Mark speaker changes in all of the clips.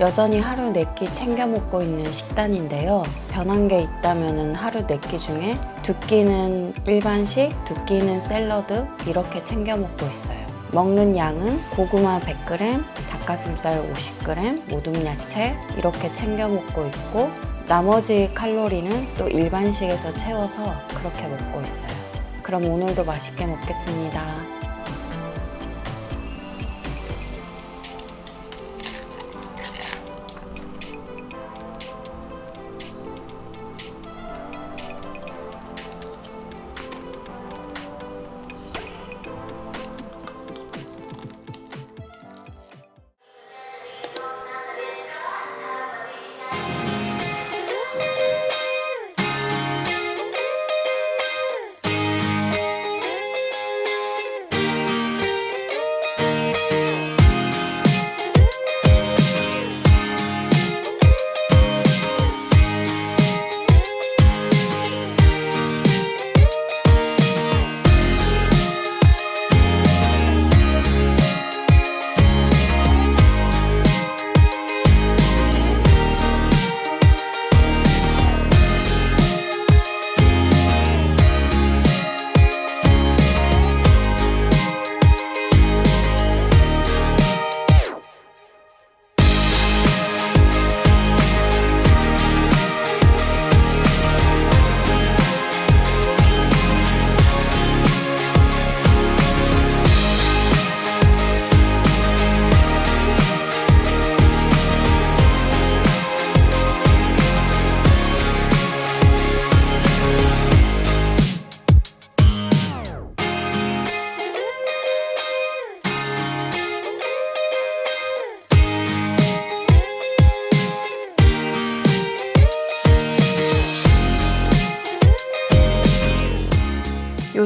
Speaker 1: 여전히 하루 4끼 챙겨 먹고 있는 식단인데요. 변한 게 있다면 하루 4끼 중에 두 끼는 일반식, 두 끼는 샐러드 이렇게 챙겨 먹고 있어요. 먹는 양은 고구마 100g, 닭가슴살 50g, 모둠 야채 이렇게 챙겨 먹고 있고 나머지 칼로리는 또 일반식에서 채워서 그렇게 먹고 있어요. 그럼 오늘도 맛있게 먹겠습니다.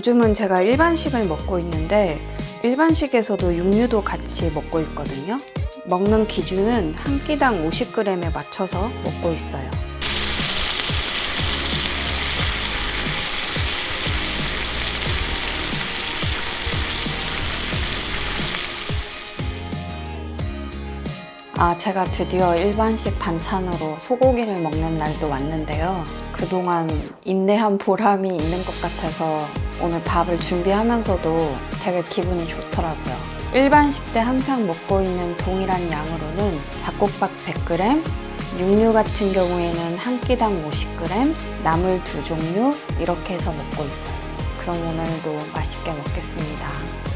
Speaker 1: 요즘은 제가 일반식을 먹고 있는데 일반식에서도 육류도 같이 먹고 있거든요. 먹는 기준은 한 끼당 50g에 맞춰서 먹고 있어요. 아, 제가 드디어 일반식 반찬으로 소고기를 먹는 날도 왔는데요. 그동안 인내한 보람이 있는 것 같아서 오늘 밥을 준비하면서도 되게 기분이 좋더라고요. 일반식 때 항상 먹고 있는 동일한 양으로는 잡곡밥 100g, 육류 같은 경우에는 한 끼당 50g, 나물 두 종류 이렇게 해서 먹고 있어요. 그럼 오늘도 맛있게 먹겠습니다.